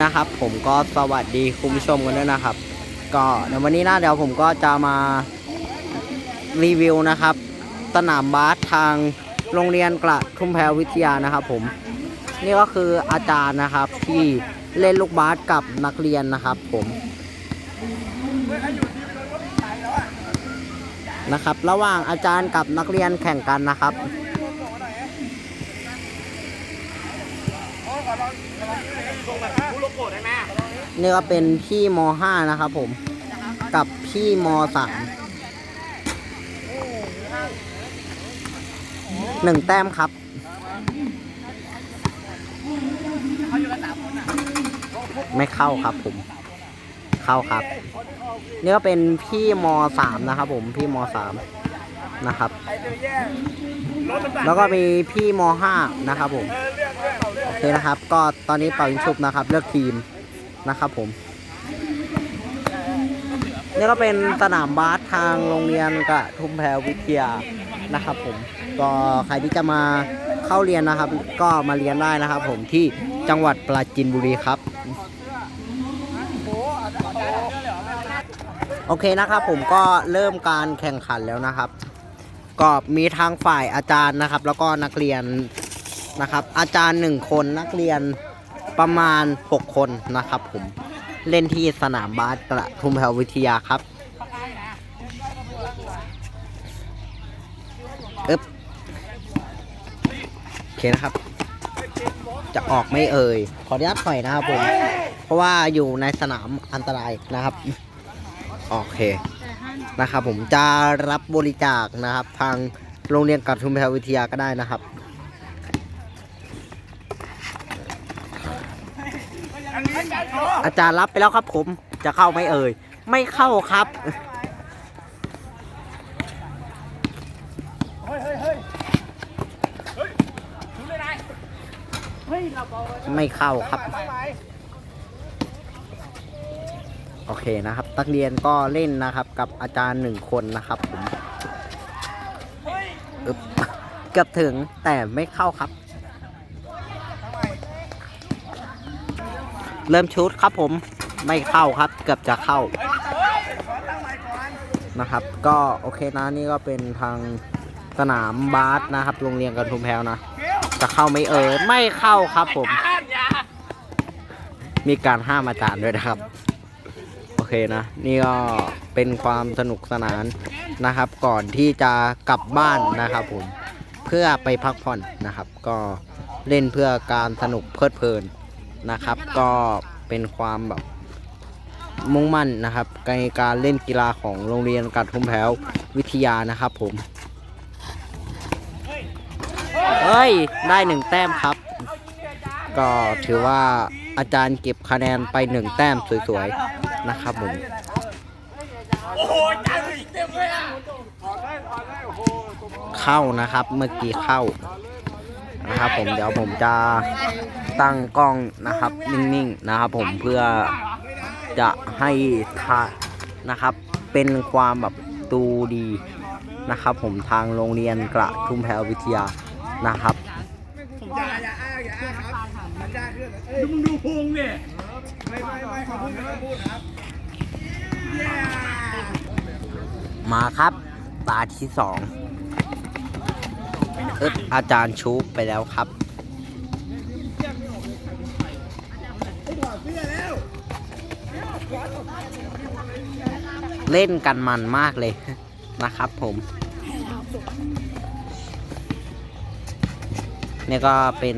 นะครับผมก็สวัสดีคุณผู้ชมกันด้วยนะครับ ก็ในวันนี้นะเดี๋ยวผมก็จะมารีวิวนะครับ สนามบาสทางโรงเรียนกระทุ่มแพรวิทยานะครับ ผมนี่ก็คืออาจารย์นะครับที่เล่นลูกบาสกับนักเรียนนะครับ ผมนะครับ ระหว่างอาจารย์กับนักเรียนแข่งกันนะครับ นี่ก็เป็นพี่ม .5 นะครับผม กับพี่ม .3 หนึ่งแต้มครับไม่เข้าครับผม เข้าครับ นี่ก็เป็นพี่ม .3 นะครับผมพี่ม .3 นะครับ แล้วก็มีพี่ม .5 นะครับผม เคนะครับ ก็ตอนนี้เป่ายิงฉุบนะครับ เลือกทีมนะครับผมนี่ก็เป็นสนามบาสทางโรงเรียนกระทุ่มแพรวิทยานะครับ ผมก็ใครที่จะมาเข้าเรียนนะครับ ก็มาเรียนได้นะครับ ผมที่จังหวัดปราจีนบุรีครับ โอเคนะครับ ผมก็เริ่มการแข่งขันแล้วนะครับ ก็มีทางฝ่ายอาจารย์นะครับ แล้วก็นักเรียน นะครับ อาจารย์หนึ่งคนนักเรียนประมาณ 6 คนนะครับผมเล่นที่สนามบาสกระทุมแพรวิทยาครับอึ๊บโอเคนะครับ จะออกไม่เอ่ย ขออนุญาตถอยนะครับผม เพราะว่าอยู่ในสนามอันตรายนะครับ โอเคนะครับผมจะรับบริจาคนะครับ ทางโรงเรียนกระทุมแพรวิทยาก็ได้นะครับ อาจารย์รับไปแล้วครับ ผมจะเข้าไหมเอ่ย ไม่เข้าครับไม่เข้าครับ โอเคนะครับนักเรียนก็เล่นนะครับ กับอาจารย์หนึ่งคนนะครับผมเกือบถึงแต่ไม่เข้าครับ เริ่มชุดครับผมไม่เข้าครับเกือบจะเข้านะครับ ก็โอเคนะนี่ก็เป็นทางสนามบาสนะครับ โรงเรียนกระทุ่มแพวนะ จะเข้าไหม่เอ่ยไม่เข้าครับผม มีการห้ามอาจารย์ด้วยนะครับ โอเคนะ นี่ก็เป็นความสนุกสนานนะครับ ก่อนที่จะกลับบ้านนะครับผมเพื่อไปพักผ่อนนะครับ ก็เล่นเพื่อการสนุกเพลิดเพลิน นะครับ ก็เป็นความแบบมุ่งมั่นนะครับในการเล่นกีฬาของโรงเรียนกัดทุ่มแพ้ววิทยานะครับผม เฮ้ย ได้หนึ่งแต้มครับ ก็ถือว่าอาจารย์เก็บคะแนนไปหนึ่งแต้มสวยๆนะครับผมเข้านะครับเมื่อกี้เข้านะครับผมเดี๋ยวผมจะ ตั้งกล้องนะครับ นิ่งๆนะครับ ผมเพื่อจะให้ทานะครับ เป็นความแบบตูดีนะครับ ผมทางโรงเรียนกระทุ่มแพรวิทยานะครับอย่าอย่าอ้างอย่าอ้างครับอาจารย์คือเอ้ยมึงดูพุงเนี่ยไม่ไม่ไม่ขอพูดไม่พูดครับมาครับ ตาที่สองเอ๊บอาจารย์ชูไปแล้วครับ เล่นกันมันมากเลยนะครับผม นี่ก็เป็น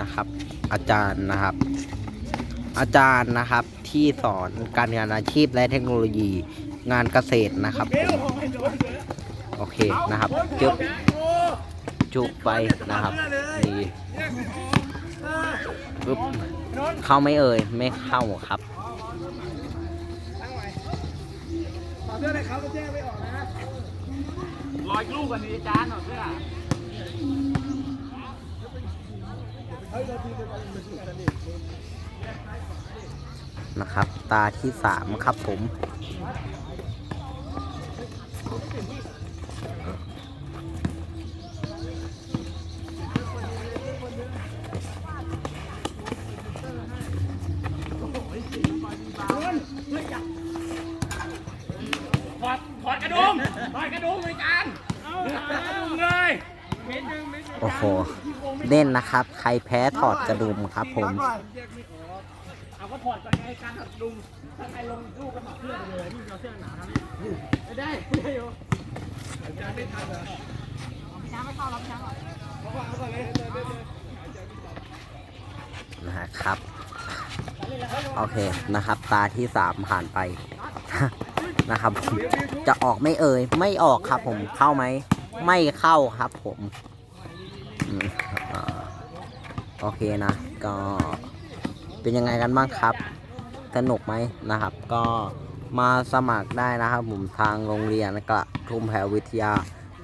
นะครับอาจารย์นะครับ อาจารย์นะครับที่สอนการงานอาชีพและเทคโนโลยีงานเกษตรนะครับผมโอเคนะครับจุบจุบไปนะครับดีปึ๊บเข้าไม่เอ่ยไม่เข้าครับ ตั้งไว้ต่อเสื้อในเขาก็แจ้งไม่ออกนะรอยลูกกันนี้จานหน่อยเพื่อนะครับ ตาที่สามครับผม ระดุมอาจารย์กระดุมเลยโอ้โหเล่นนะครับ ใครแพ้ถอดกระดุมครับผม เอาก็ถอดกันไงการถอดดุมถ้าใครลงลูกก็ถอดเสื้อไปเลยนี่เอาเสื้อหนาทำนี่ไม่ได้ไม่ได้อยู่นะครับ โอเคนะครับ ตาที่สามผ่านไป นะครับ จะออกไม่เอ่ยไม่ออกครับ ผมเข้าไหม ไม่เข้าครับ ผมโอเคนะ ก็เป็นยังไงกันบ้างครับ สนุกไหมนะครับ ก็มาสมัครได้นะครับ ผมทางโรงเรียนกระทุ่มแพรวิทยา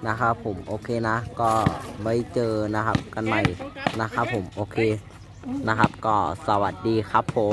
นะครับ ผมโอเคนะ ก็ไว้เจอนะครับ กันใหม่นะครับ ผมโอเคนะครับ ก็สวัสดีครับผม